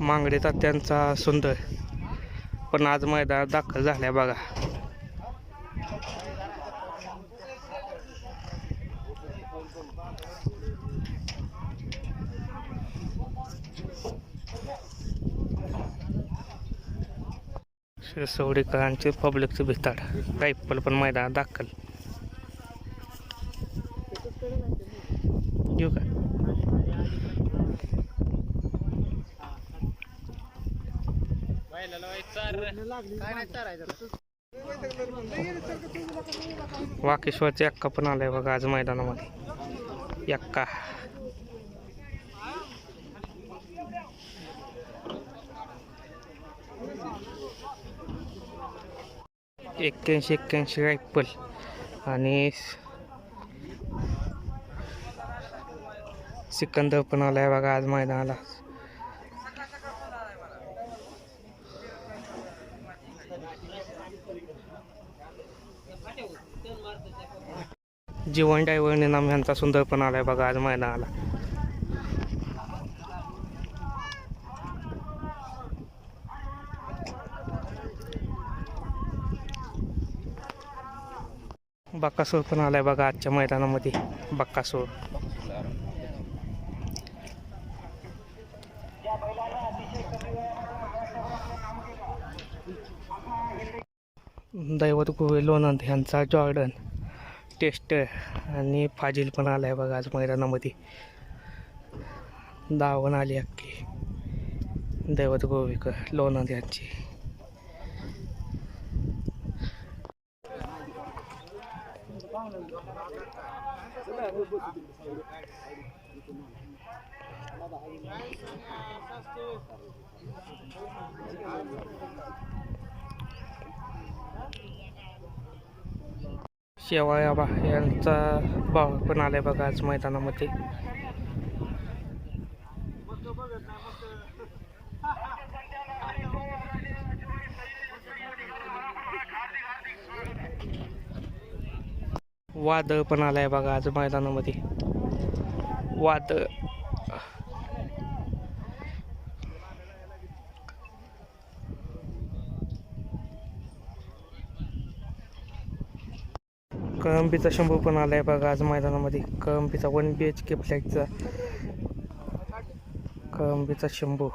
मांगडे तात्यांचा सुंदर. पण आज मैदानात दाखल झाल्या बघा. शिरसवडीकरांचे पब्लिकचं भिताड. रायफल पण मैदानात दाखल येऊ का वाकेश्वरचे एक्का पण आलाय बघा आज मैदानामध्ये. एक्का एक्क्याऐंशी एक्क्याऐंशी रायफल आणि सिकंदर पण आलाय बघा आज मैदानाला. जीवन डायव्हर नाम यांचा सुंदर पण आलाय बघा आज मैदानाला बक्कासूर पण आलाय बघा आजच्या मैदानामध्ये बक्कासूर. दैवत गोवे लोणंद यांचा जॉर्डन टेस्ट आणि फाजील पण आलाय बघा आज मैदानामध्ये. दावण आली अख्खी. दैवत गोवेकर लोणंद यांची शेवाळ्या यांचा भाव पण आलाय बघा आज मैदानामध्ये. वादळ पण आलाय बघा आज मैदानामध्ये. वादळ. कळंबीचा शंभू पण आलाय बघा आज मैदानामध्ये. कळंबीचा वन बी एच के फ्लॅगचा कळंबीचा शंभू.